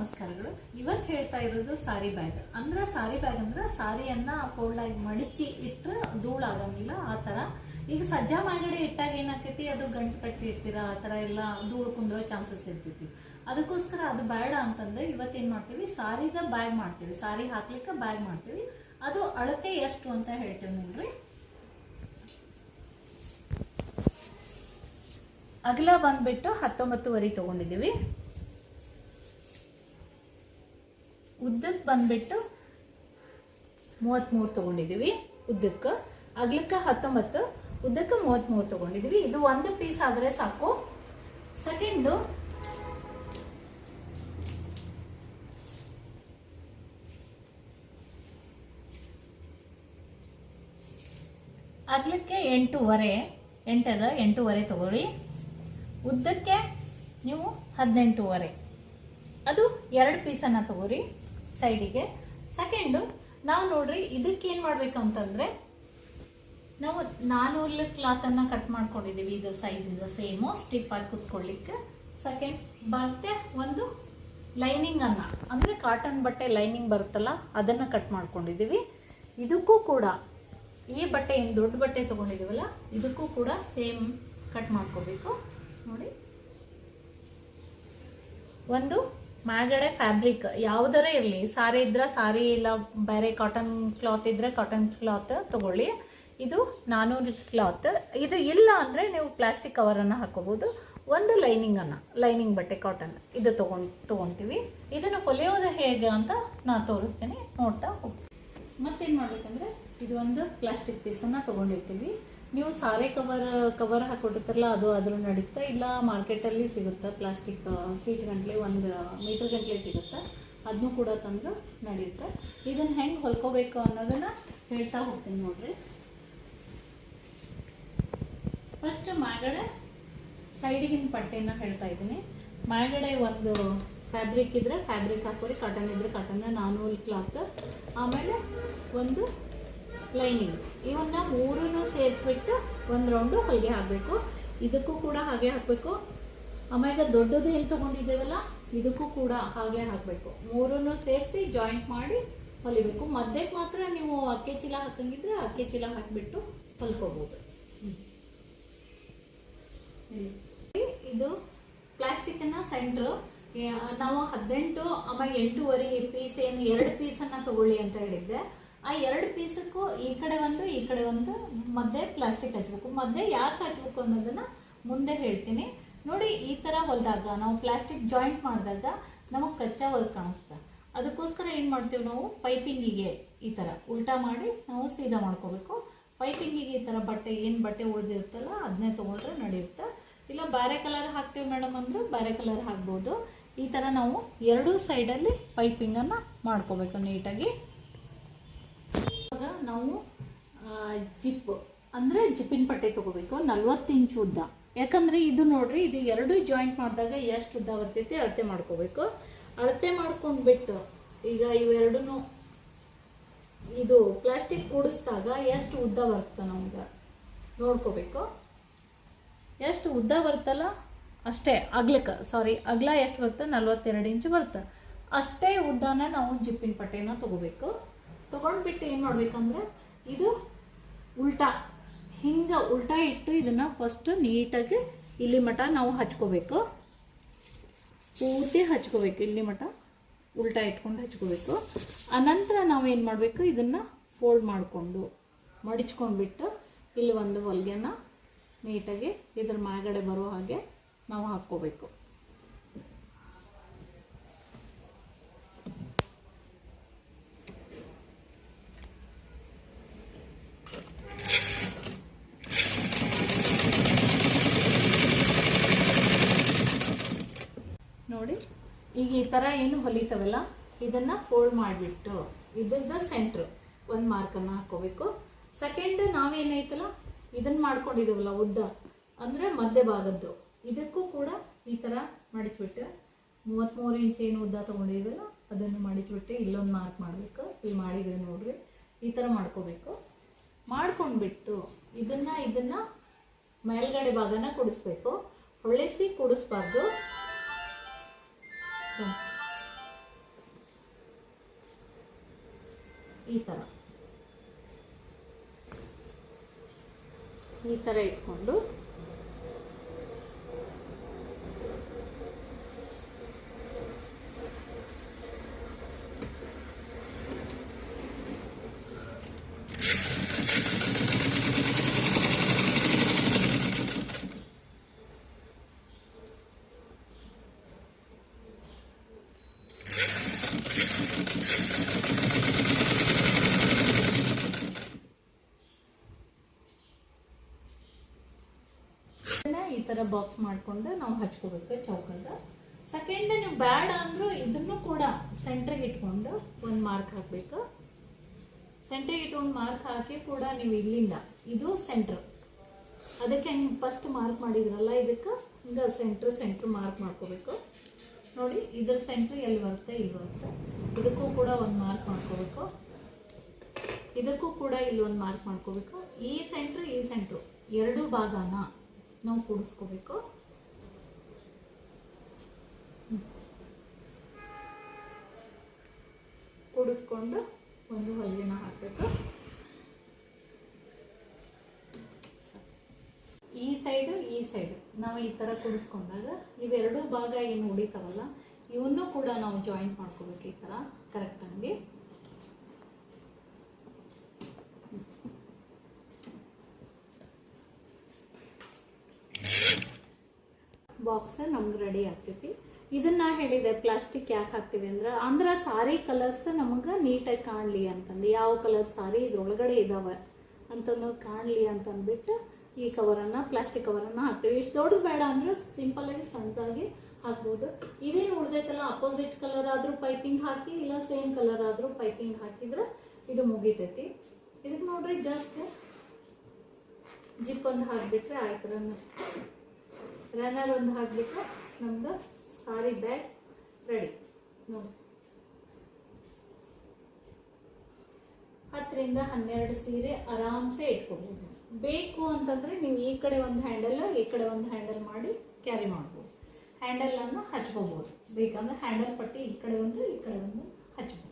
ನಮಸ್ಕಾರಗಳು. ಇವತ್ತು ಹೇಳ್ತಾ ಇರೋದು ಸಾರಿ ಬ್ಯಾಗ್. ಅಂದ್ರೆ ಸಾರಿ ಬ್ಯಾಗ್ ಅಂದ್ರೆ ಸಾರಿಯನ್ನ ಫೋಲ್ಡ್ ಆಗಿ ಮಡಚಿ ಧೂಳ ಆಗಂಗಿಲ್ಲ, ಆ ಥರ ಈಗ ಸಜ್ಜಾ ಮಾಡಿ ಇಟ್ಟಾಗ ಏನಾಕೈತಿ, ಅದು ಗಂಟು ಕಟ್ಟಿ ಇಡ್ತೀರ, ಆ ಥರ ಎಲ್ಲ ಧೂಳು ಕುಂದ್ರೋ ಚಾನ್ಸಸ್ ಇರ್ತೈತಿ. ಅದಕ್ಕೋಸ್ಕರ ಅದು ಬೇಡ ಅಂತಂದ್ರೆ ಇವತ್ತೇನು ಮಾಡ್ತೀವಿ, ಸಾರಿದ ಬ್ಯಾಗ್ ಮಾಡ್ತೀವಿ. ಸಾರಿ ಹಾಕ್ಲಿಕ್ಕೆ ಬ್ಯಾಗ್ ಮಾಡ್ತೀವಿ. ಅದು ಅಳತೆ ಎಷ್ಟು ಅಂತ ಹೇಳ್ತೇವೆ ನೋಡ್ರಿ. ಅಗಲ ಬಂದ್ಬಿಟ್ಟು ಹತ್ತೊಂಬತ್ತುವರೆ ತಗೊಂಡಿದ್ದೀವಿ. ಉದ್ದಕ್ಕೆ ಬಂದ್ಬಿಟ್ಟು ಮೂವತ್ತ್ಮೂರು ತೊಗೊಂಡಿದ್ದೀವಿ ಉದ್ದಕ್ಕೆ. ಅಗ್ಲಕ್ಕೆ ಹತ್ತೊಂಬತ್ತು, ಉದ್ದಕ್ಕೆ ಮೂವತ್ತ್ಮೂರು ತೊಗೊಂಡಿದ್ದೀವಿ ಇದು ಒಂದು ಪೀಸ್ ಆದರೆ ಸಾಕು. ಸೆಕೆಂಡು ಅಗ್ಲಕ್ಕೆ ಎಂಟೂವರೆ, ಎಂಟದ ಎಂಟೂವರೆ ತಗೊಳ್ಳಿ. ಉದ್ದಕ್ಕೆ ನೀವು ಹದಿನೆಂಟೂವರೆ. ಅದು ಎರಡು ಪೀಸನ್ನು ತಗೋರಿ ಸೈಡಿಗೆ ಸೆಕೆಂಡು ನಾವು ನೋಡ್ರಿ ಇದಕ್ಕೆ ಏನು ಮಾಡ್ಬೇಕಂತಂದ್ರೆ, ನಾವು ನಾನೂರು ಕ್ಲಾತನ್ನು ಕಟ್ ಮಾಡ್ಕೊಂಡಿದ್ದೀವಿ. ಇದು ಸೈಜ್ ಇದು ಸೇಮು ಸ್ಟಿಪ್ ಆಗಿ ಕುತ್ಕೊಳ್ಳಿಕ್ಕೆ ಸೆಕೆಂಡ್ ಬಟ್ಟೆ ಒಂದು ಲೈನಿಂಗ್ ಅನ್ನ. ಅಂದರೆ ಕಾಟನ್ ಬಟ್ಟೆ ಲೈನಿಂಗ್ ಬರುತ್ತಲ್ಲ, ಅದನ್ನು ಕಟ್ ಮಾಡ್ಕೊಂಡಿದ್ದೀವಿ. ಇದಕ್ಕೂ ಕೂಡ, ಈ ಬಟ್ಟೆ ಏನು ದೊಡ್ಡ ಬಟ್ಟೆ ತೊಗೊಂಡಿದ್ದೀವಲ್ಲ ಇದಕ್ಕೂ ಕೂಡ ಸೇಮ್ ಕಟ್ ಮಾಡ್ಕೋಬೇಕು. ನೋಡಿ. ಒಂದು ಮ್ಯಾಗಡೆ ಫ್ಯಾಬ್ರಿಕ್ ಯಾವುದರ ಇರಲಿ. ಸಾರಿ ಇದ್ರೆ ಸಾರಿ ಇಲ್ಲ, ಬೇರೆ ಕಾಟನ್ ಕ್ಲಾತ್ ಇದ್ರೆ ಕಾಟನ್ ಕ್ಲಾತ್ ತಗೊಳ್ಳಿ. ಇದು ನಾನೂರು ಕ್ಲಾತ್ ಇದು ಇಲ್ಲ ಅಂದರೆ ನೀವು ಪ್ಲಾಸ್ಟಿಕ್ ಕವರನ್ನು ಹಾಕೋಬೋದು. ಒಂದು ಲೈನಿಂಗನ್ನು ಲೈನಿಂಗ್ ಬಟ್ಟೆ ಕಾಟನ್ ಇದು ತೊಗೊಂಡು, ತೊಗೊತೀವಿ. ಇದನ್ನು ಹೊಲಿಯೋದು ಹೇಗೆ ಅಂತ ನಾನು ತೋರಿಸ್ತೀನಿ. ನೋಡ್ತಾ ಹೋಗ್ತೀವಿ ಮತ್ತೇನು ಮಾಡಬೇಕಂದ್ರೆ ಇದು ಒಂದು ಪ್ಲಾಸ್ಟಿಕ್ ಪೀಸನ್ನು ತೊಗೊಂಡಿರ್ತೀವಿ. ನೀವು ಸಾರೆ ಕವರ್ ಕವರ್ ಹಾಕೊಟ್ಟಿರ್ತಾರಲ್ಲ ಅದು ಅದ್ರ ನಡೀತಾ ಇಲ್ಲ. ಮಾರ್ಕೆಟಲ್ಲಿ ಸಿಗುತ್ತೆ? ಪ್ಲಾಸ್ಟಿಕ್ ಸೀಟ್ ಗಂಟ್ಲೆ ಒಂದು ಮೀಟರ್ ಗಂಟ್ಲೆ ಸಿಗುತ್ತೆ? ಅದನ್ನು ಕೂಡ ತಂದು ನಡೆಯುತ್ತೆ ಇದನ್ನು ಹೆಂಗೆ ಹೊಲ್ಕೋಬೇಕು ಅನ್ನೋದನ್ನ ಹೇಳ್ತಾ ಹೋಗ್ತೀನಿ ನೋಡ್ರಿ. ಫಸ್ಟ್ ಮ್ಯಾಗಡೆ ಸೈಡಿಗಿನ ಪಟ್ಟೆನ ಹೇಳ್ತಾ ಇದ್ದೀನಿ. ಮ್ಯಾಗಡೆ ಒಂದು ಫ್ಯಾಬ್ರಿಕ್ ಇದ್ರೆ ಫ್ಯಾಬ್ರಿಕ್ ಹಾಕೋರಿ ಕಾಟನ್ ಇದ್ರೆ ಕಾಟನ್ ನಾನೂಲ್ ಕ್ಲಾತ್ ಆಮೇಲೆ ಒಂದು ಲೈನಿಂಗ್. ಇವನ್ನ ಮೂರನ್ನು ಸೇರಿಸ್ಬಿಟ್ಟು ಒಂದು ರೌಂಡು ಹೊಲಿಗೆ ಹಾಕಬೇಕು. ಇದಕ್ಕೂ ಕೂಡ ಹಾಗೆ ಹಾಕಬೇಕು. ಆಮೇಲೆ ದೊಡ್ಡದು ಏನು ತೊಗೊಂಡಿದ್ದೇವಲ್ಲ, ಇದಕ್ಕೂ ಕೂಡ ಹಾಗೆ ಹಾಕಬೇಕು. ಮೂರನ್ನು ಸೇರಿಸಿ ಜಾಯಿಂಟ್ ಮಾಡಿ ಹೊಲಿಬೇಕು. ಮಧ್ಯಕ್ಕೆ ಮಾತ್ರ ನೀವು ಅಕ್ಕಿ ಚೀಲ ಹಾಕಂಗಿದ್ರೆ ಅಕ್ಕಿ ಚೀಲ ಹಾಕಿಬಿಟ್ಟು ಹೊಲ್ಕೋಬೋದು. ಇದು ಪ್ಲಾಸ್ಟಿಕ್ನ ಸೆಂಟ್ರು. ನಾವು ಹದಿನೆಂಟು, ಆಮೇಲೆ ಎಂಟೂವರೆ ಪೀಸ್ ಏನು ಎರಡು ಪೀಸನ್ನು ತಗೊಳ್ಳಿ ಅಂತ ಹೇಳಿದ್ದೆ. ಆ ಎರಡು ಪೀಸಕ್ಕೂ ಈ ಕಡೆ ಒಂದು, ಈ ಕಡೆ ಒಂದು ಮಧ್ಯೆ ಪ್ಲಾಸ್ಟಿಕ್ ಹಚ್ಬೇಕು. ಮಧ್ಯೆ ಯಾಕೆ ಹಚ್ಬೇಕು ಅನ್ನೋದನ್ನ ಮುಂದೆ ಹೇಳ್ತೀನಿ. ನೋಡಿ, ಈ ಥರ ಹೊಲಿದಾಗ ನಾವು ಪ್ಲಾಸ್ಟಿಕ್ ಜಾಯಿಂಟ್ ಮಾಡಿದಾಗ ನಮಗೆ ಕಚ್ಚಾ ವರ್ಕ್ ಕಾಣಿಸ್ತಾ. ಅದಕ್ಕೋಸ್ಕರ ಏನು ಮಾಡ್ತೀವಿ ನಾವು? ಪೈಪಿಂಗಿಗೆ ಈ ಥರ ಉಲ್ಟಾ ಮಾಡಿ ನಾವು ಸೀದಾ ಮಾಡ್ಕೋಬೇಕು. ಪೈಪಿಂಗಿಗೆ ಈ ಥರ ಬಟ್ಟೆ, ಏನು ಬಟ್ಟೆ ಉಳಿದಿರುತ್ತಲ್ಲ ಅದನ್ನೇ ತೊಗೊಂಡ್ರೆ ನಡೆಯುತ್ತೆ. ಇಲ್ಲ ಬೇರೆ ಕಲರ್ ಹಾಕ್ತೀವಿ ಮೇಡಮ್ ಅಂದ್ರೆ ಬೇರೆ ಕಲರ್ ಹಾಕ್ಬೋದು. ಈ ಥರ ನಾವು ಎರಡೂ ಸೈಡಲ್ಲಿ ಪೈಪಿಂಗನ್ನು ಮಾಡ್ಕೋಬೇಕು ನೀಟಾಗಿ. ನಾವು ಜಿಪ್, ಅಂದರೆ ಜಿಪ್ಪಿನ ಪಟ್ಟೆ ತಗೋಬೇಕು, ನಲ್ವತ್ತು ಇಂಚು ಉದ್ದ. ಯಾಕಂದರೆ ಇದು ನೋಡಿರಿ, ಇದು ಎರಡು ಜಾಯಿಂಟ್ ಮಾಡಿದಾಗ ಎಷ್ಟು ಉದ್ದ ಬರ್ತೈತಿ, ಅಳತೆ ಮಾಡ್ಕೋಬೇಕು. ಅಳತೆ ಮಾಡ್ಕೊಂಡ್ಬಿಟ್ಟು, ಈಗ ಇವೆರಡೂ ಇದು ಪ್ಲಾಸ್ಟಿಕ್ ಕೂಡಿಸಿದಾಗ ಎಷ್ಟು ಉದ್ದ ಬರುತ್ತೆ ನಮ್ಗೆ? ನೋಡ್ಕೋಬೇಕು. ಎಷ್ಟು ಉದ್ದ ಬರ್ತಲ್ಲ ಅಷ್ಟೇ, ಅಗ್ಲಕ್ಕೆ ಸಾರಿ ಅಗ್ಲ ಎಷ್ಟು ಬರುತ್ತೆ? ನಲ್ವತ್ತೆರಡು ಇಂಚು ಬರುತ್ತೆ. ಅಷ್ಟೇ ಉದ್ದನ ನಾವು ಜಿಪ್ಪಿನ ಪಟ್ಟೆನ ತಗೋಬೇಕು. ತೊಗೊಂಡ್ಬಿಟ್ಟು ಏನು ಮಾಡಬೇಕಂದ್ರೆ ಇದು ಉಲ್ಟಾ. ಹಿಂಗೆ ಉಲ್ಟಾ ಇಟ್ಟು ಇದನ್ನು ಫಸ್ಟು ನೀಟಾಗಿ ಇಲ್ಲಿ ಮಠ ನಾವು ಹಚ್ಕೋಬೇಕು. ಪೂರ್ತಿ ಹಚ್ಕೋಬೇಕು ಇಲ್ಲಿ ಮಟ ಉಲ್ಟಾ ಇಟ್ಕೊಂಡು ಹಚ್ಕೋಬೇಕು. ಅನಂತರ ನಾವೇನು ಮಾಡಬೇಕು? ಇದನ್ನು ಫೋಲ್ಡ್ ಮಾಡಿಕೊಂಡು ಮಡಿಚ್ಕೊಂಡ್ಬಿಟ್ಟು ಇಲ್ಲಿ ಒಂದು ಹೊಲಿಗೆನ ನೀಟಾಗಿ ಇದ್ರ ಮ್ಯಾಗಡೆ ಬರೋ ಹಾಗೆ ನಾವು ಹಾಕ್ಕೋಬೇಕು. ನೋಡಿ. ಈಗ ಈ ಥರ ಏನು ಹೊಲಿತವಲ್ಲ, ಇದನ್ನ ಫೋಲ್ಡ್ ಮಾಡಿಬಿಟ್ಟು ಇದ್ರದ್ದು ಸೆಂಟ್ರ್ ಒಂದು ಮಾರ್ಕನ್ನು ಹಾಕೋಬೇಕು. ಸೆಕೆಂಡ್ ನಾವೇನೈತಲ್ಲ ಇದನ್ನ ಮಾಡ್ಕೊಂಡಿದ್ದೀವಲ್ಲ ಉದ್ದ, ಅಂದರೆ ಮಧ್ಯ ಭಾಗದ್ದು. ಇದಕ್ಕೂ ಕೂಡ ಈ ಥರ ಮಡಿಚ್ಬಿಟ್ಟು ಮೂವತ್ತ್ಮೂರು ಇಂಚ್ ಏನು ಉದ್ದ ತೊಗೊಂಡಿದ್ದೀವಲ್ಲ ಅದನ್ನು ಮಡಿಚ್ಬಿಟ್ಟು ಇಲ್ಲೊಂದು ಮಾರ್ಕ್ ಮಾಡಬೇಕು. ಇಲ್ಲಿ ಮಾಡಿದ್ರೆ ನೋಡ್ರಿ, ಈ ಥರ ಮಾಡ್ಕೋಬೇಕು. ಮಾಡ್ಕೊಂಡ್ಬಿಟ್ಟು ಇದನ್ನ ಇದನ್ನ ಮೇಲ್ಗಡೆ ಭಾಗನ ಕುಡಿಸ್ಬೇಕು. ಹೊಳಿಸಿ ಕುಡಿಸ್ಬಾರ್ದು. ಈ ಥರ ಈ ಥರ ಇಟ್ಕೊಂಡು ಈ ಥರ ಬಾಕ್ಸ್ ಮಾಡ್ಕೊಂಡು ನಾವು ಹಚ್ಕೋಬೇಕು, ಚೌಕದ. ಸೆಕೆಂಡ್ ನೀವು ಬೇಡ ಅಂದರೂ ಇದನ್ನು ಕೂಡ ಸೆಂಟ್ರಿಗೆ ಇಟ್ಕೊಂಡು ಒಂದು ಮಾರ್ಕ್ ಹಾಕಬೇಕು. ಸೆಂಟ್ರಿಗೆ ಇಟ್ಕೊಂಡು ಮಾರ್ಕ್ ಹಾಕಿ ಕೂಡ ನೀವು ಇಲ್ಲಿಂದ, ಇದು ಸೆಂಟ್ರ್ ಅದಕ್ಕೆ ಹೆಂಗೆ ಫಸ್ಟ್ ಮಾರ್ಕ್ ಮಾಡಿದ್ರಲ್ಲ ಇದಕ್ಕೆ, ಹಿಂಗೆ ಸೆಂಟ್ರ್ ಸೆಂಟ್ರ್ ಮಾರ್ಕ್ ಮಾಡ್ಕೋಬೇಕು. ನೋಡಿ, ಇದ್ರ ಸೆಂಟ್ರ್ ಎಲ್ಲಿ ಬರುತ್ತೆ, ಇಲ್ಲಿ ಬರುತ್ತೆ. ಇದಕ್ಕೂ ಕೂಡ ಒಂದು ಮಾರ್ಕ್ ಮಾಡ್ಕೋಬೇಕು. ಇದಕ್ಕೂ ಕೂಡ ಇಲ್ಲಿ ಒಂದು ಮಾರ್ಕ್ ಮಾಡ್ಕೋಬೇಕು. ಈ ಸೆಂಟ್ರ್ ಈ ಸೆಂಟ್ರು ಎರಡೂ ಭಾಗನ ನಾವು ಕೂಡಿಸ್ಕೋಬೇಕು. ಕೂಡಿಸ್ಕೊಂಡು ಒಂದು ಹೊಲಿಗೆನ ಹಾಕಬೇಕು. ಈ ಸೈಡು ಈ ಸೈಡು. ನಾವು ಈ ಥರ ಕೂಡಿಸ್ಕೊಂಡಾಗ ಇವೆರಡೂ ಭಾಗ ಏನು ಉಳಿತಾವಲ್ಲ, ಇವನ್ನೂ ಕೂಡ ನಾವು ಜಾಯಿಂಟ್ ಮಾಡ್ಕೋಬೇಕು ಈ ಥರ ಕರೆಕ್ಟಾಗಿ ಬಾಕ್ಸ್ ನಮ್ಗೆ ರೆಡಿ ಆಗ್ತೈತಿ. ಇದನ್ನ ಹೇಳಿದೆ ಪ್ಲಾಸ್ಟಿಕ್ ಯಾಕೆ ಹಾಕ್ತೀವಿ ಅಂದ್ರೆ ಅಂದ್ರೆ ಸಾರಿ ಕಲರ್ಸ್ ನಮಗೆ ನೀಟಾಗಿ ಕಾಣಲಿ ಅಂತಂದು. ಯಾವ ಕಲರ್ ಸಾರಿ ಇದ್ರೊಳಗಡೆ ಇದಾವೆ ಅಂತಂದು ಕಾಣಲಿ ಅಂತಂದ್ಬಿಟ್ಟು ಈ ಕವರನ್ನು ಪ್ಲಾಸ್ಟಿಕ್ ಕವರನ್ನು ಹಾಕ್ತೀವಿ. ಇಷ್ಟು ದೊಡ್ಡದು ಬೇಡ ಅಂದ್ರೆ ಸಿಂಪಲಾಗಿ ಸಣ್ಣದಾಗಿ ಹಾಕ್ಬೋದು. ಇದೇನು ಉಳಿದೈತಲ್ಲ ಅಪೋಸಿಟ್ ಕಲರ್ ಆದರೂ ಪೈಪಿಂಗ್ ಹಾಕಿ, ಇಲ್ಲ ಸೇಮ್ ಕಲರ್ ಆದರೂ ಪೈಪಿಂಗ್ ಹಾಕಿದ್ರೆ ಇದು ಮುಗಿತೈತಿ. ಇದಕ್ಕೆ ನೋಡ್ರಿ ಜಸ್ಟ್ ಜಿಪ್ ಒಂದು ಹಾಕಿಬಿಟ್ರೆ ಆಯ್ತು. ರನ್ನರ್ ಒಂದು ಹಾಕಿಬಿಟ್ರೆ ನಮ್ದು ಸಾರಿ ಬ್ಯಾಗ್ ರೆಡಿ ನೋಡಿ. ಹತ್ತರಿಂದ ಹನ್ನೆರಡು ಸೀರೆ ಆರಾಮ್ಸೆ ಇಟ್ಕೋಬಹುದು ಬೇಕು ಅಂತಂದ್ರೆ ನೀವು ಈ ಕಡೆ ಒಂದು ಹ್ಯಾಂಡಲ್ ಈ ಕಡೆ ಒಂದು ಹ್ಯಾಂಡಲ್ ಮಾಡಿ ಕ್ಯಾರಿ ಮಾಡ್ಬೋದು. ಹ್ಯಾಂಡಲ್ ಅನ್ನು ಹಚ್ಕೋಬಹುದು ಬೇಕಂದ್ರೆ ಹ್ಯಾಂಡಲ್ ಪಟ್ಟಿ ಈ ಕಡೆ ಒಂದು, ಈ ಕಡೆ ಒಂದು ಹಚ್ಬೋದು.